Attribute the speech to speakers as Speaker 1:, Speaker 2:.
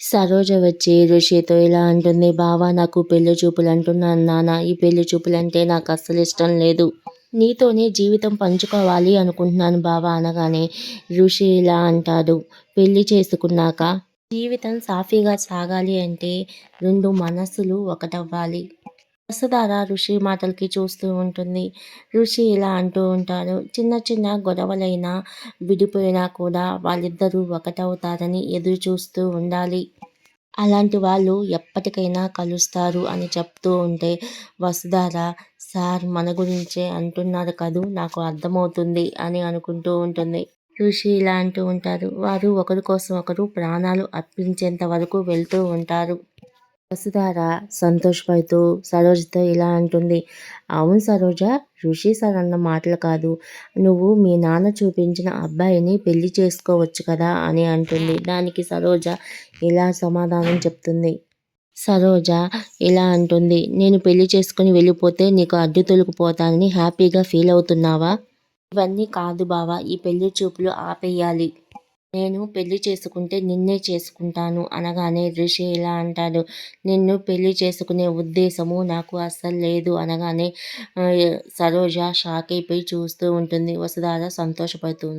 Speaker 1: సరోజ వచ్చి ఋషితో ఇలా అంటుంది బావా నాకు పెళ్ళి చూపులు అంటున్నాను నాన్న. ఈ పెళ్ళి చూపులంటే నాకు అస్సలు ఇష్టం లేదు. నీతోనే జీవితం పంచుకోవాలి అనుకుంటున్నాను బావా అనగానే ఋషి ఇలా అంటాడు. పెళ్ళి చేసుకున్నాక జీవితం సాఫీగా సాగాలి అంటే రెండు మనసులు ఒకటవ్వాలి. వసుధార ఋషి మాటలకి చూస్తూ ఉంటుంది. ఋషి ఇలా అంటూ ఉంటారు. చిన్న చిన్న గొడవలైనా విడిపోయినా కూడా వాళ్ళిద్దరూ ఒకటవుతారని ఎదురు చూస్తూ ఉండాలి. అలాంటి వాళ్ళు ఎప్పటికైనా కలుస్తారు అని చెప్తూ ఉంటే వసుధార సార్ మన గురించే అంటున్నారు కదూ నాకు అర్థమవుతుంది అని అనుకుంటూ ఉంటుంది. ఋషి ఇలా అంటూ ఉంటారు. వారు ఒకరి కోసం ఒకరు ప్రాణాలు అర్పించేంత వరకు వెళ్తూ ఉంటారు. వసుధార సంతోషపడుతూ సరోజతో ఇలా అంటుంది. అవును సరోజ ఋషి సార్ అన్న మాటలు కాదు. నువ్వు మీ నాన్న చూపించిన అబ్బాయిని పెళ్ళి చేసుకోవచ్చు కదా అని అంటుంది. దానికి సరోజ ఇలా సమాధానం చెప్తుంది. సరోజ ఇలా అంటుంది. నేను పెళ్ళి చేసుకుని వెళ్ళిపోతే నీకు అడ్డు తొలగిపోతానని హ్యాపీగా ఫీల్ అవుతున్నావా? ఇవన్నీ కాదు బావా. ఈ పెళ్ళి చూపులు ఆపేయాలి. నేను పెళ్ళి చేసుకుంటే నిన్నే చేసుకుంటాను అనగానే ఋషి ఇలా అంటాడు. నిన్ను పెళ్ళి చేసుకునే ఉద్దేశము నాకు అస్సలు లేదు అనగానే సరోజ షాక్ అయిపోయి చూస్తూ ఉంటుంది. వసుధార సంతోషపడుతుంది.